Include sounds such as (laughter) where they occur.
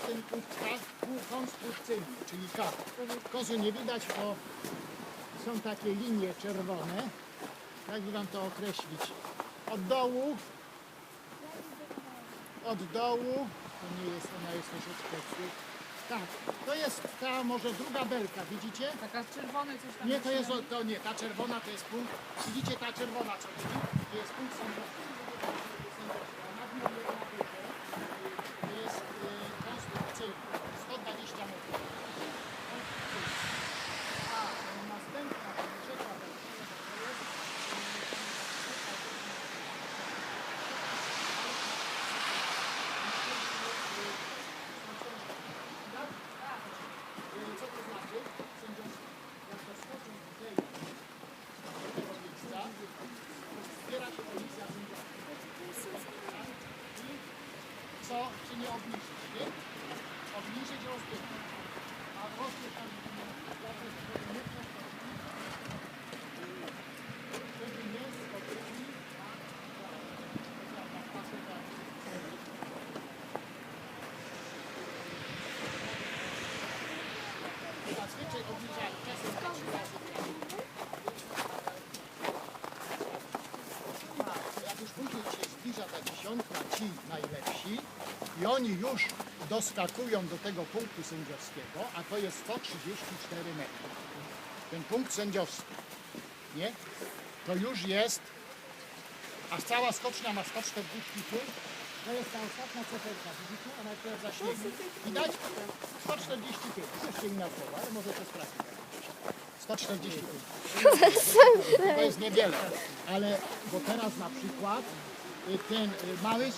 ten punkt półkonstrukcyjny, czyli K. Kozu nie widać, bo są takie linie czerwone. Jak wam to określić? Od dołu, od dołu, to nie jest, ona jest troszeczkę tak, to jest ta może druga belka, widzicie? Taka czerwony coś tam Nie, to jest, to nie, ta czerwona to jest punkt, widzicie ta czerwona co? To jest punkt sądowski. Na dnie jedna belka, to jest y, konstrukcyjny, 120 metrów. A następna, to trzecia belka, to jest Co to znaczy? Sędziowski. Jak doskoczą tutaj do tego miejsca, zbiera się. I co? Czy nie obniżyć, nie? Obniżyć rozbieg. A rozbieg tam tego nie skoczyli pasy tak. Zazwyczaj obniżają czasem na trzy razy Tak, jak już później się zbliża ta dziesiątka, ci najlepsi i oni już doskakują do tego punktu sędziowskiego, a to jest 134 metry. Ten punkt sędziowski, nie? To już jest, a cała skocznia ma 145, to jest ta ostatnia ceperka, widzicie? Ona jest za śniegu. Widać? 145, jeszcze inna słowa, ale może to sprawdzić. 145. (laughs) To jest niewiele, ale bo teraz na przykład ten miles